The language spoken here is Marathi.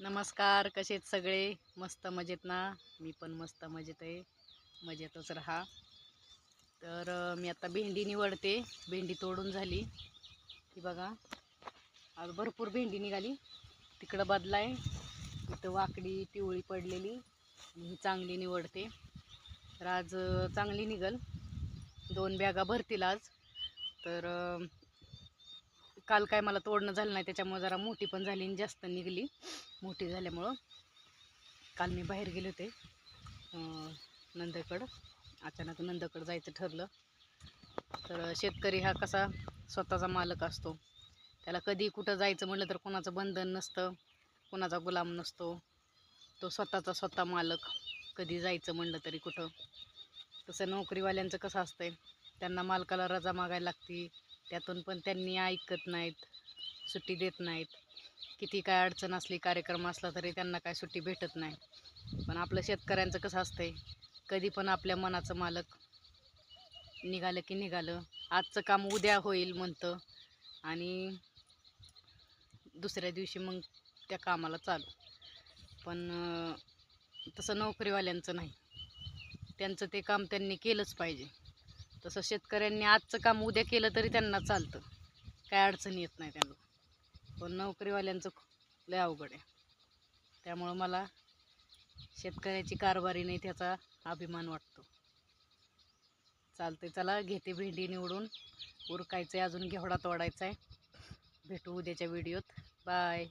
नमस्कार कसे आहेत सगळे? मस्त मजेत ना? मी पण मस्त मजेत आहे. मजेतच राहा. तर मी आता भेंडी निवडते. भेंडी तोडून झाली. ती बघा. आज भरपूर भेंडी निघाली. तिकडं बदलाय. इथं वाकडी पिवळी पडलेली. ही चांगली निवडते. तर आज चांगली निघल. दोन बॅगा भरतील आज. तर काल काय मला तोडणं झालं नाही त्याच्यामुळे जरा मोठी पण झाली आणि जास्त निघली. मोठी झाल्यामुळं काल मी बाहेर गेले होते नंदकड अचानक नंदकड जायचं ठरलं. तर शेतकरी हा कसा स्वतःचा मालक असतो. त्याला कधी कुठं जायचं म्हटलं तर कोणाचं बंधन नसतं कोणाचा गुलाम नसतो. तो स्वतःचा स्वतः मालक. कधी जायचं म्हणलं तरी कुठं. तसं नोकरीवाल्यांचं कसं असतंय? त्यांना मालकाला रजा मागायला लागती. त्यातून पण त्यांनी ऐकत नाहीत सुट्टी देत नाहीत. किती काय अडचण असली कार्यक्रम असला तरी त्यांना काय सुट्टी भेटत नाही. पण आपलं शेतकऱ्यांचं कसं असतंय कधी पण आपल्या मनाचं मालक निघालं की निघालं. आजचं काम उद्या होईल म्हणतं आणि दुसऱ्या दिवशी मग त्या कामाला चालू. पण तसं नोकरीवाल्यांचं नाही. त्यांचं ते काम त्यांनी केलंच पाहिजे. तसं शेतकऱ्यांनी आजचं काम उद्या केलं तरी त्यांना चालतं. काय अडचण येत नाही त्यांना. पण नोकरीवाल्यांचं लय अवघड आहे. त्यामुळं मला शेतकऱ्याची कारभारी नाही त्याचा अभिमान वाटतो. चालते चला घेते भेंडी निवडून. उरकायचं आहे अजून घेवडा तोडायचा आहे भेटू उद्याच्या व्हिडिओत. बाय.